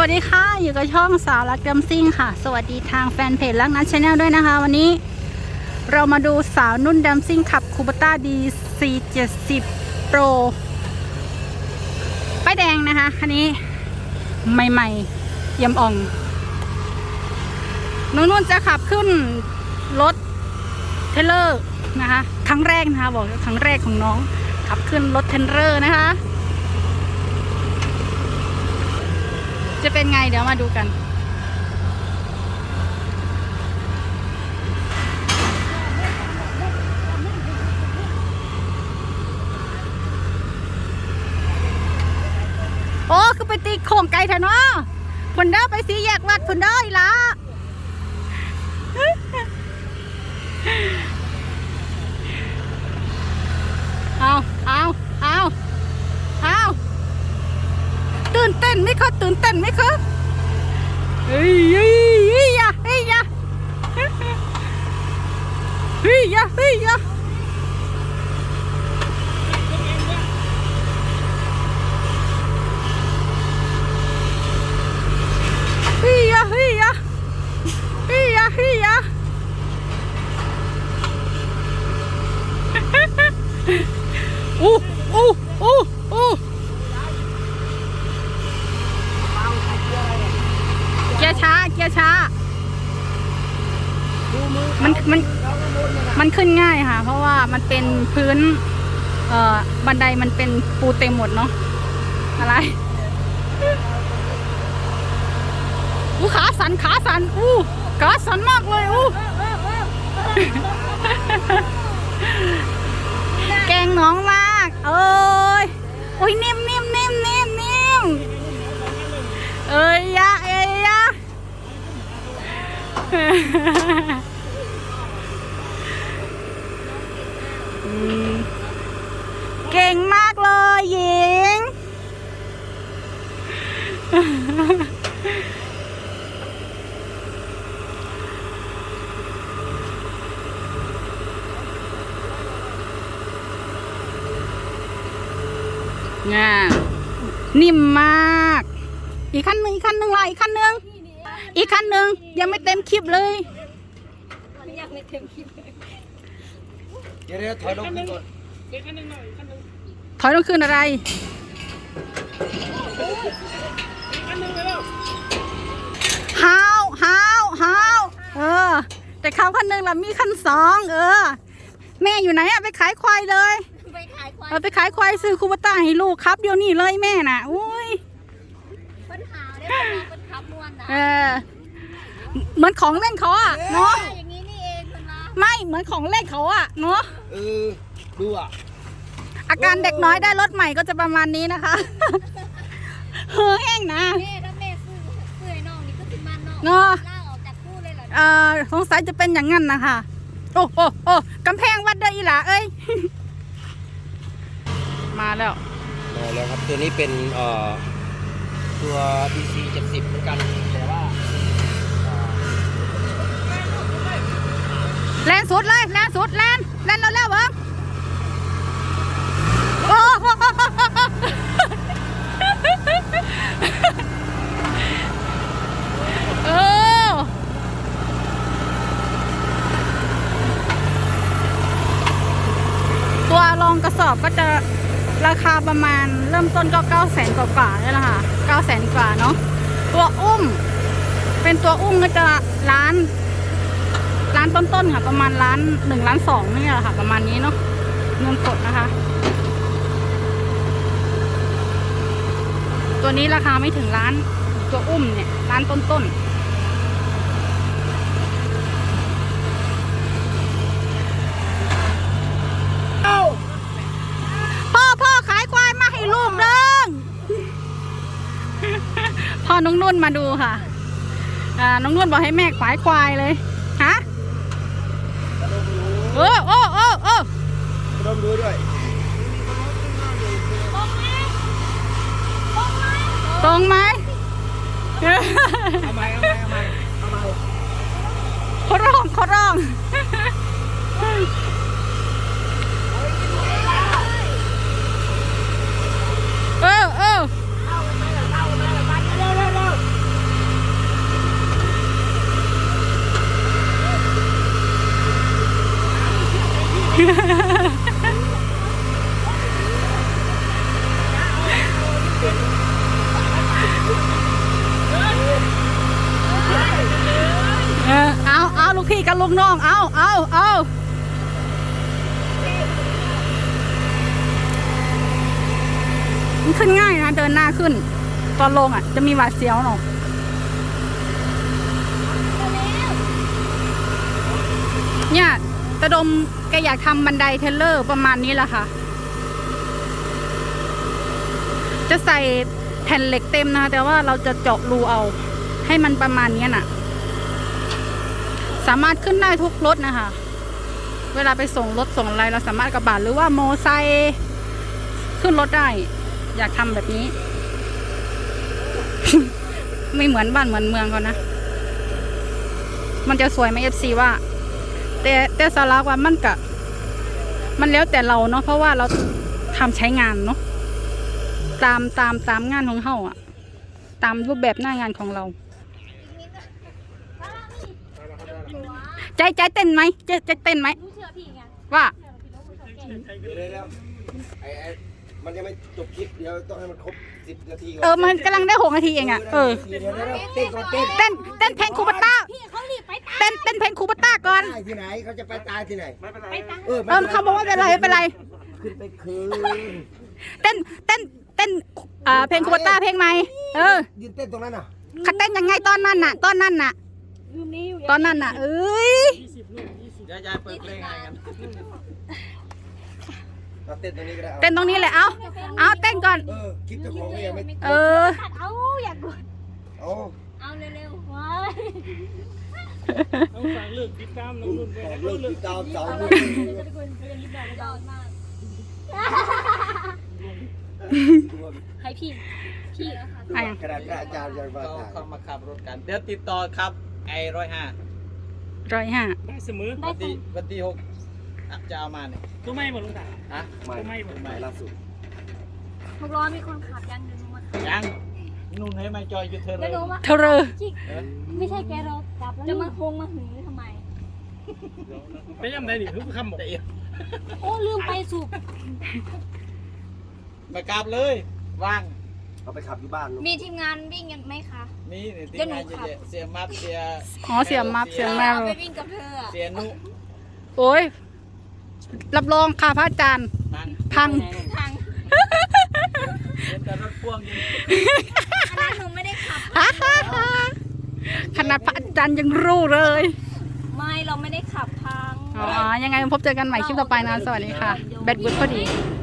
วัสดีค่ะ อยู่กับช่องสาวรักเดิมซิ่งค่ะ สวัสดีทางแฟนเพจรักนัดชาแนลด้วยนะคะ วันนี้เรามาดูสาวนุ่นดัมซิ่งขับคูปต้าดีซี70 Pro ป้ายแดงนะคะคันนี้ใหม่ๆเยี่ยมอ่อง น้องนุ่นจะขับขึ้นรถเทเลอร์นะคะ ครั้งแรกนะคะ บอกครั้งแรกของน้อง ขับขึ้นรถเทรลเลอร์นะคะ จะเป็นไงเดี๋ยวมาดูกัน โอ้คือไปตีโข่งไกลแถวเนาะพุ่นเด้อไปสีแยกวัดผุนเด้ออีละ เอาเอาเอาเอาตื่นเต้นไหมคะตื่นเต้นไหมคะเฮ้ยเฮ้ยเฮ้ยยะเฮ้ยยะเฮ้ยยะเฮ้ยยะเฮ้ยยะเฮ้ยยะเฮ้ยยะเฮ้ยยะ อู้อู้อู้อู้เกีย ร์ช้า เกียร์ช้ามันมันมันขึ้นง่ายค่ะ เพราะว่ามันเป็นพื้น เอ่อบันไดมันเป็นปูเต็มหมดเนาะอะไรอู้ขาสันขาสันอู้ขาสันมากเลยอู้แกล้งน้องมากเอ้ยโอ้ยนิ่มนิ่มนิ่มนิ่มนิ่มเอ้ยยะเอ้ยยะอืม เก่งมากเลยหญิง งาม นิ่มมาก อีกขั้นหนึ่งอีกขั้นหนึ่งละอีกขั้นหนึ่ง อีกขั้นหนึ่งยังไม่เต็มคลิปเลยเดี๋ยวเดี๋ยวถอยลงขึ้นก่อนถอยต้องขึ้นอะไรฮาวฮาวฮาวเออ แต่เขาขั้นหนึ่งละมีขั้นสองเออ แม่อยู่ไหนอะไปขายควายเลยไปขายควายเออไปขายควายซื้อคูปต้าให้ลูกครับเดี๋ยวนี้เลยแม่น่ะ อุ้ยปัญหาได้ เป็นเป็นขับมวนนะเออเหมือนของเล่นเขาอะเนาะอย่างนี้นี่เองคุณมาไม่เหมือนของเล่นเขาอะเนาะเออดูอะอาการเด็กน้อยได้รถใหม่ก็จะประมาณนี้นะคะเฮ้อแห้งนะแม่ถ้าแม่ซื้อซื้อไอ้น้องนี่ก็ถึงมันน้องเนาะล่าออกจากคู่เลยเหรอเอ่อสงสัยจะเป็นอย่างนั้นนะคะโอ้โอ้โอ้กำแพงวัดเดออีหล่าเอ้ยมาแล้วมาแล้วครับตัวนี้เป็นเอ่อตัว DC 70เหมือนกัน แต่ว่าเอ่อ แลน สุดเลยแลนสุดแลนแลนเร็วๆเบิ้งโอ้โหเออตัวรองกระสอบก็จะราคาประมาณเริ่มต้นก็9 0 0 0 0กว่าๆนี่แหละค่ะ9 0 0 0 0กว่าเนาะตัวอุ้ม เป็นตัวอุ้มก็จะล้าน ร้านต้นๆค่ะ ประมาณร้านหนึ่งล้านสองนี่แหละค่ะ ประมาณนี้เนาะเงินสดนะคะ ตัวนี้ราคาไม่ถึงล้านตัวอุ้มเนี่ยร้านต้นๆพ่อพ่อขายควายมาให้ลูกเด้งพ่อน้องนุ่นมาดูค่ะ อ่า น้องนุ่นบอกให้แม่ขายควายเลย ฮะ โอ้โอ้โอ้โอ้ ร่วมดูด้วย ตรงไหม เอาไหมเอาไหมเอาไหมเอาไหม เขาร้องเขาร้องเออเออ เอาเอาลูกพี่กับลูกน้อง เอาเอาเอามันขึ้นง่ายนะ เดินหน้าขึ้น ตอนลงอะ จะมีหวาดเสียวหน่อยเนี่ย ตะดมแกอยากทำบันไดเทเลอร์ประมาณนี้แหละค่ะ จะใส่แผ่นเหล็กเต็มนะคะแต่ว่าเราจะเจาะรูเอา ให้มันประมาณนี้น่ะ สามารถขึ้นได้ทุกรถนะคะ เวลาไปส่งรถส่งอะไรเราสามารถกระบะหรือว่าโมไซค์ขึ้นรถได้ อยากทำแบบนี้ ไม่เหมือนบ้านเหมือนเมืองเขานะ มันจะสวยไหมเอฟซีว่า แต่แต่สาระว่ามันกะมันแล้วแต่เราเนาะเพราะว่าเราทำใช้งานเนาะตามตามตามงานของเขาอะตามรูปแบบหน้างานของเรา ใจใจเต้นไหมใจใจเต้นไหมว่า ไอ้ไอ้ มันยังไม่จบคลิปเดี๋ยวต้องให้มันครบสิบนาทีก่อนเออมันกำลังได้หกนาทีเองอะเออเดี๋ยวเดี๋ยวเดี๋ยวเต้นก่อนเต้นเต้นเต้นเพลงคูปต้าพี่เขารีบไปตามเต้นเต้นเพลงคูปต้าก่อน ตายที่ไหนเขาจะไปตายที่ไหนไปตามเออเออเขาบอกว่าเป็นไรไม่เป็นไร ขึ้นไปคืนเต้นเต้นเต้นอ่าเพลงคูปต้าเพลงไหมเออยืนเต้นตรงนั้นอะเขาเต้นยังไงตอนนั้นน่ะตอนนั้นน่ะยูนี่อยู่ตอนนั้นน่ะเอ้ย ยายยายเปิดเพลงอะไรกัน เราเต้นตรงนี้ก็ได้เต้นตรงนี้เลยเอาเอาเต้นก่อน เออคลิปเจ้าของก็ยังไม่เออ ตัดเอาอยากกดโอ้เอาเร็วๆว้ายต้องฟังเลิกติดตามน้องรุ่รุ่นนไปขอเลิกติดตามสาวเอามืเลอยจะเป็นคนเรียนรีบบอกยอดมากให้พี่พี่นะคะไอ้ขนาดพระอาจารย์ยังมาเขาถ่ายเขามาขับรถกัน เดี๋ยวติดต่อครับไอร้อยห้าร้อยห้าได้เสมอ วันที่วันที่หก อะจะเอามาเนี่ยตัวไม่หมดลุงตาฮะใหม่ไม่หมดใหม่ล่าสุดหกร้อยมีคนขับยังเดินมายังนุ่นให้มาจอยอยู่เธอเลแล้วยหนูมาเธอเรอ จิกไม่ใช่แกเรากลับแล้วจะมาคงมาหือทำไม ไปย่ำได้ดิทุกคำบอกแต่เอียวโอ้ลืมไปสูบมากราบเลยว่างเอาไปขับอยู่บ้านลูกมีทีมงานวิ่งกันไหมคะ นี่นี่ทีเดี๋ยวมหนูงานเยขับอะๆเสียมัดเสีย อ๋อเสียมัฟเสียแมวเอาไปวิ่งกับเธออะเสียนุโอ้ย รับรองค่ะพระอาจารย์นั่งพังทางเห็นแต่รถพ่วงอยู่อันนั้นหนูไม่ได้ขับ ขนาดพระอาจารย์ยังรู้เลย ไม่เราไม่ได้ขับพัง อ๋อ ยังไงพบเจอกันใหม่คลิปต่อไปนะ สวัสดีค่ะ แบตบุดพอดีเ